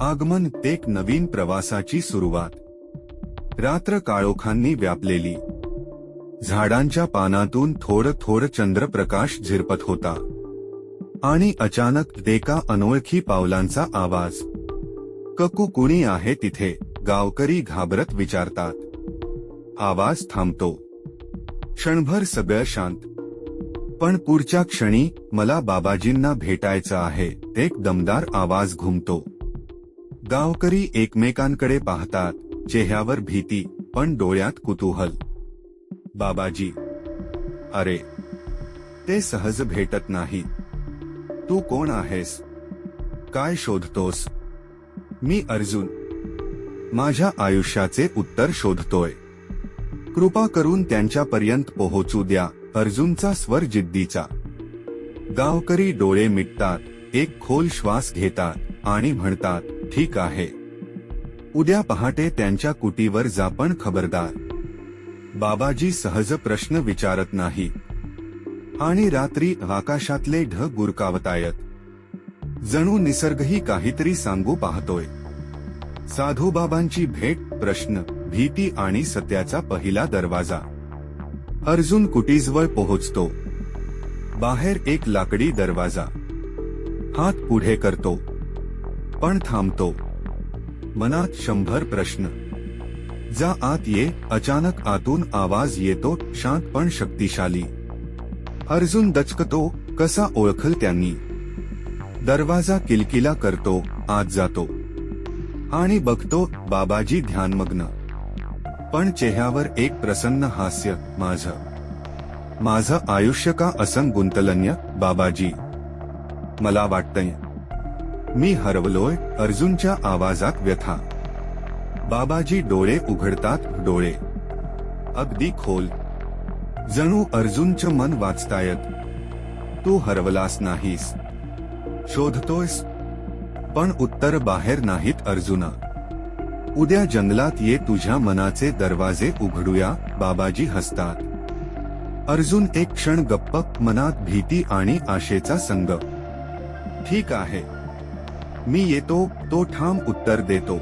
आगमन एक नवीन प्रवासाची सुरुवात. रात्र काळोखांनी व्यापलेली. झाडांच्या पानातून थोड थोड चंद्रप्रकाश झिरपत होता. आणि अचानक एका अनोळखी पावलांचा आवाज. ककू कुणी आहे तिथे गावकरी घाबरत विचारतात. आवाज थांबतो. क्षणभर सगळं शांत. पण पुढच्या क्षणी मला बाबाजींना भेटायचं आहे एक दमदार आवाज घुमतो. गावकरी एकमेकांकडे पाहतात चेहऱ्यावर भीती पण डोळ्यात कुतूहल. बाबाजी अरे ते सहज भेटत नाही. तू कोण आहेस? काय शोधतोस? मी अर्जुन. माझ्या आयुष्याचे उत्तर शोधतोय. कृपा करून त्यांच्यापर्यंत पोहोचू द्या अर्जुनचा स्वर जिद्दीचा. गावकरी डोळे मिटतात एक खोल श्वास घेतात आणि म्हणतात ठीक आहे. उद्या पहाटे त्यांच्या कुटीवर जा पण खबरदार. बाबाजी सहज प्रश्न विचारत नाही. आणि रात्री आकाशातले ढग गुरकावतायत. जणू निसर्गही काहीतरी सांगू पाहतोय. साधूबाबांची भेट प्रश्न भीती आणि सत्याचा पहिला दरवाजा. अर्जुन कुटीजवळ पोहोचतो. बाहेर एक लाकडी दरवाजा. हात पुढे करतो. पण थांबतो. मनात शंभर प्रश्न. जा आत ये अचानक आतून आवाज येतो शांत पण शक्तिशाली. अर्जुन दचकतो कसा ओळखल त्यांनी? दरवाजा किलकिला करतो आत जातो. आणि बघतो बाबाजी ध्यानमग्न. पण चेहऱ्यावर एक प्रसन्न हास्य माझं. माझं आयुष्य का असन गुंतलन्य बाबाजी? मला वाटतंय. मी हरवलोय अर्जुनच्या आवाजात व्यथा. बाबाजी डोळे उघडतात डोळे. अगदी खोल. जणू अर्जुनचं मन वाचतायत. तू हरवलास नाहीस. शोधतोयस. पण उत्तर बाहेर नाहीत अर्जुना. उद्या जंगलात ये तुझ्या मनाचे दरवाजे उघडूया बाबाजी हसतात. अर्जुन एक क्षण गप्प मनात भीती आणि आशेचा संग. ठीक आहे. मी येतो तो ठाम उत्तर देतो.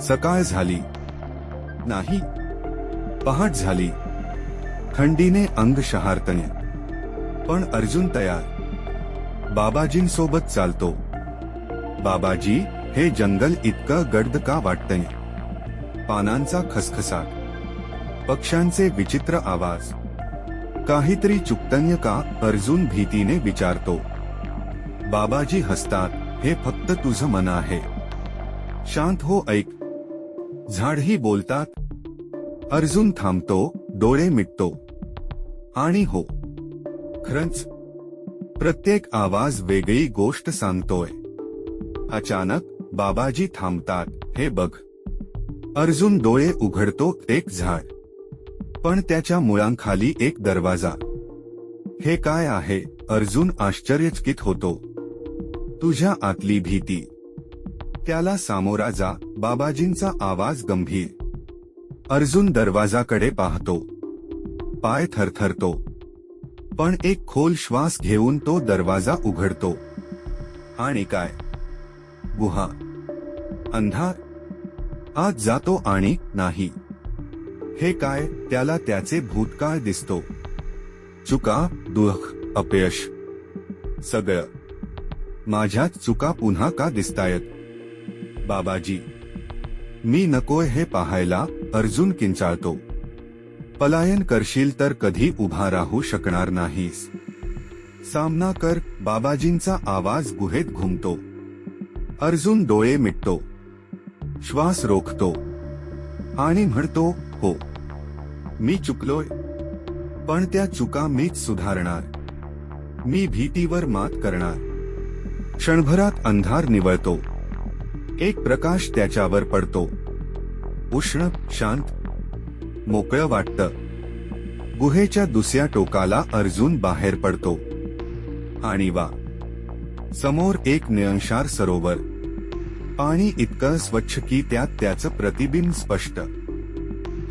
सकाळ झाली. नाही. पहाट झाली. थंडीने अंग शहारतणे. पण अर्जुन तयार. बाबाजींसोबत चालतो. बाबाजी हे जंगल इतकं गर्द का वाटतंय? पानांचा खसखसाट. पक्ष्यांचे विचित्र आवाज. काहीतरी चुकतन्य का अर्जुन भीतीने विचारतो. बाबाजी हसतात. हे फक्त तुझं मन आहे. शांत हो ऐक. झाडही बोलतात. अर्जुन थांबतो डोळे मिटतो. आणि हो. खरंच. प्रत्येक आवाज वेगळी गोष्ट सांगतोय. अचानक बाबाजी थांबतात. हे बघ. अर्जुन डोळे उघडतो एक झाड. पण त्याच्या मुळांखाली एक दरवाजा. हे काय आहे? अर्जुन आश्चर्यचकित होतो. तुझ्या आतली भीती. त्याला सामोरा जा बाबाजींचा आवाज गंभीर. अर्जुन दरवाजाकडे पाहतो. पाय थरथरतो. पण एक खोल श्वास घेऊन तो दरवाजा उघडतो. आणि काय? गुहा. अंधार? आत जातो आणि नाही. हे काय? त्याला त्याचे भूतकाळ दिसतो. चुका दुःख अपयश. सगळं. माझ्यात चुका पुन्हा का दिसतायत? बाबाजी मी नकोय हे पाहायला अर्जुन किंचाळतो. पलायन करशील तर कधी उभा राहू शकणार नाहीस. सामना कर बाबाजींचा आवाज गुहेत घुमतो. अर्जुन डोळे मिटतो. श्वास रोखतो. आणि म्हणतो हो मी चुकलोय. पण त्या चुका मीच सुधारणार. मी भीतीवर मात करणार. क्षणभरात अंधार निवळतो. एक प्रकाश त्याच्यावर पडतो. उष्ण शांत मोकळं वाटतं. गुहेच्या दुसऱ्या टोकाला अर्जुन बाहेर पडतो. आणि वा. समोर एक निळंशार सरोवर. पाणी इतकं स्वच्छ की त्यात त्याचं प्रतिबिंब स्पष्ट.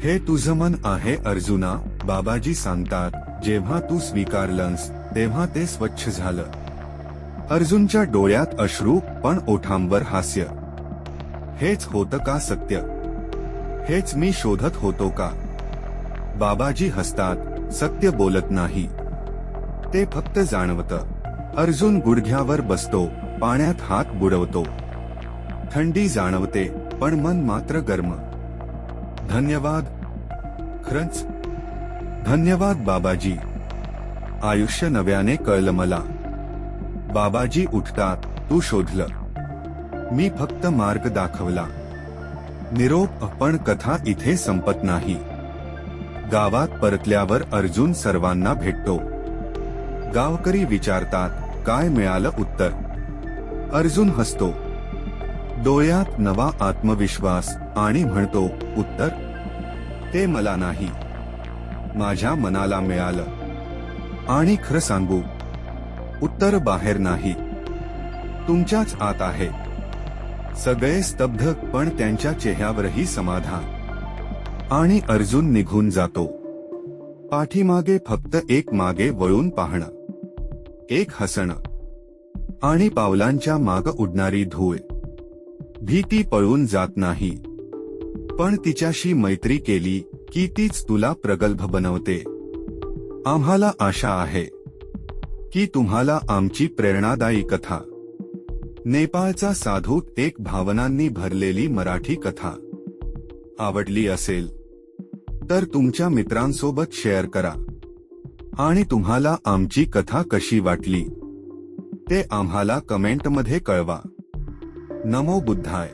हे तुझं मन आहे अर्जुना बाबाजी सांगतात जेव्हा तू स्वीकारलंस तेव्हा ते स्वच्छ झालं. अर्जुनच्या डोळ्यात अश्रू पण ओठांवर हास्य. हेच होतं का सत्य? हेच मी शोधत होतो का? बाबाजी हसतात सत्य बोलत नाही. ते फक्त जाणवत. अर्जुन गुडघ्यावर बसतो पाण्यात हात बुडवतो. थंडी जाणवते पण मन मात्र गर्म. धन्यवाद. खरंच. धन्यवाद बाबाजी. आयुष्य नव्याने कळलं मला. बाबाजी उठतात तू शोधलं. मी फक्त मार्ग दाखवला. निरोप पण कथा इथे संपत नाही. गावात परतल्यावर अर्जुन सर्वांना भेटतो. गावकरी विचारतात काय मिळालं उत्तर? अर्जुन हसतो. डोळ्यात नवा आत्मविश्वास आणि म्हणतो उत्तर? ते मला नाही. माझ्या मनाला मिळालं. आणि खरं सांगू उत्तर बाहेर नाही. तुमच्याच आत आहे. सगळे स्तब्ध पण त्यांच्या चेहऱ्यावरही समाधान. आणि अर्जुन निघून जातो. पाठीमागे फक्त एक मागे वळून पाहणं. एक हसणं. आणि पावलांच्या माग उडणारी धूळ. भीती पळून जात नाही. पण तिच्याशी मैत्री केली की तीच तुला प्रगल्भ बनवते. आम्हाला आशा आहे. की तुम्हाला आमची प्रेरणादायी कथा. नेपाळचा साधू एक भावनांनी भरलेली मराठी कथा. आवडली असेल तर तुमच्या मित्रांसोबत शेअर करा. आणि तुम्हाला आमची कथा कशी वाटली ते आम्हाला कमेंटमध्ये कळवा. नमो बुद्धाय.